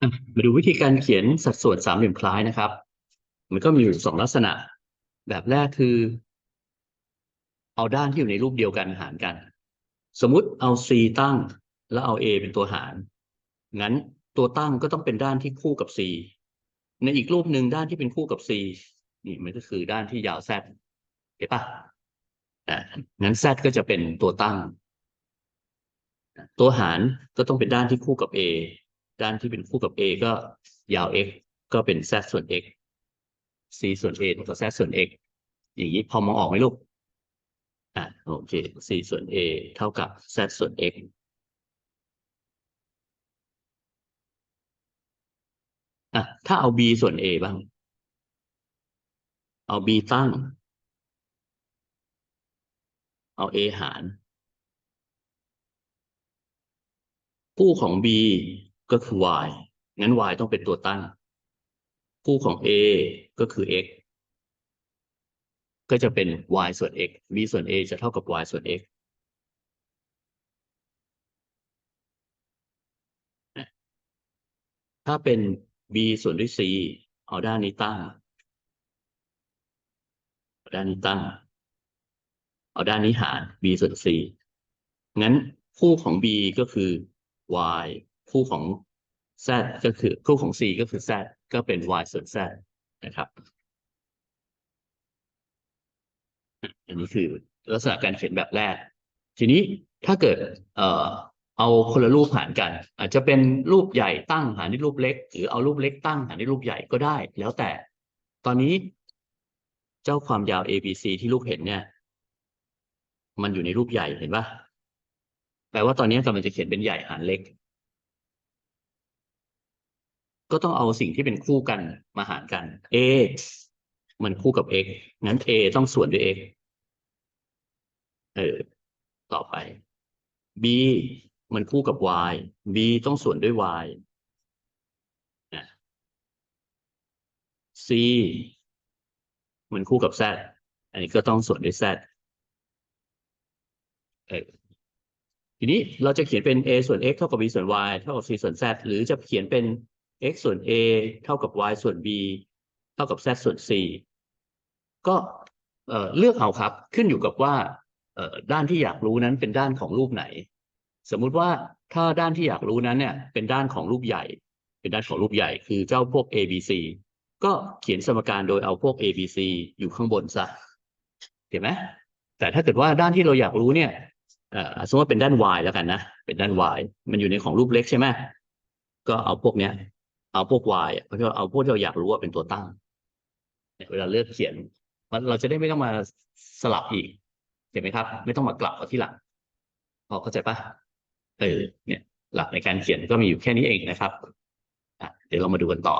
อะมาดูวิธีการเขียนสัดส่วนสามเหลี่ยมคล้ายนะครับ มันก็มีอยู่สองลักษณะ แบบแรกคือ เอาด้านที่อยู่ในรูปเดียวกันหารกัน สมมุติเอา c ตั้งแล้วเอา a เป็นตัวหาร งั้นตัวตั้งก็ต้องเป็นด้านที่คู่กับ c ในอีกรูปหนึ่งด้านที่เป็นคู่กับ c นี่มันก็คือด้านที่ยาว z เห็นปะอะงั้น z ก็จะเป็นตัวตั้ง ตัวหารก็ต้องเป็นด้านที่คู่กับ a ด้านที่เป็นคู่กับ a ก็ยาว x ก็เป็น z ส่วน x c ส่วน a เท่ากับ z ส่วน x อย่างนี้พอมองออกไหมลูกอะโอเค c ส่วน a เท่ากับ z ส่วน x อะถ้าเอา b ส่วน a บ้าง เอา b ตั้ง เอา a หาร คู่ของ b ก็คือ y งั้น y ต้องเป็นตัวตั้ง คู่ของ a ก็คือ x ก็จะเป็น y ส่วน x b ส่วน a จะเท่ากับ y ส่วน x ถ้าเป็น b ส่วนด้วย c เอาด้านนี้ตั้งเด้านนี้ตั้ง เอาด้านนี้หาร b ส่วน c งั้นคู่ของ b ก็คือ y คู่ของ z ก็คือคู่ของ c ก็คือ z ก็เป็น y ส่วน z นะครับอันนี้คือลักษณะการเขียนแบบแรก ทีนี้ถ้าเกิดเอ่อเอาคนละรูปหารกัน อาจจะเป็นรูปใหญ่ตั้งหารด้วยรูปเล็ก หรือเอารูปเล็กตั้งหารด้วยรูปใหญ่ก็ได้ แล้วแต่ ตอนนี้ เจ้าความยาว ABC ที่ลูกเห็นเนี่ย มันอยู่ในรูปใหญ่เห็นปะแปลว่าตอนนี้กำลังจะเขียนเป็นใหญ่หารเล็ก ก็ต้องเอาสิ่งที่เป็นคู่กันมาหารกัน A มันคู่กับ x งั้น a ต้องส่วนด้วย x เออ ต่อไป b มันคู่กับ y b ต้องส่วนด้วย y นะ c มันคู่กับ z อันนี้ก็ต้องส่วนด้วย z เออทีนี้เราจะเขียนเป็น a ส่วน x เท่ากับ b ส่วน y เท่ากับ c ส่วน z หรือจะเขียนเป็น x ส่วน a เท่ากับ y ส่วน b เท่ากับ z ส่วน c ก็เลือกเอาครับ ขึ้นอยู่กับว่าด้านที่อยากรู้นั้นเป็นด้านของรูปไหน สมมุติว่าถ้าด้านที่อยากรู้นั้นเนี่ย เป็นด้านของรูปใหญ่ เป็นด้านของรูปใหญ่คือเจ้าพวก A B C ก็เขียนสมการโดยเอาพวก A B C อยู่ข้างบนซะเห็นไหมแต่ถ้าเกิดว่าด้านที่เราอยากรู้เนี่ยสมมติว่าเป็นด้าน Y แล้วกันนะ เป็นด้าน Y มันอยู่ในของรูปเล็กใช่ไหมก็เอาพวกเนี้ย เอาพวก Y อะเพราะเอาพวกที่เราอยากรู้ว่าเป็นตัวตั้งเนี่ยเวลาเลือกเขียนมันเราจะได้ไม่ต้องมาสลับอีกเห็นไหมครับ ไม่ต้องมากลับมาที่หลังพอเข้าใจปะเออเนี่ย หลักในการเขียนก็มีอยู่แค่นี้เองนะครับเดี๋ยวเรามาดูกันต่อ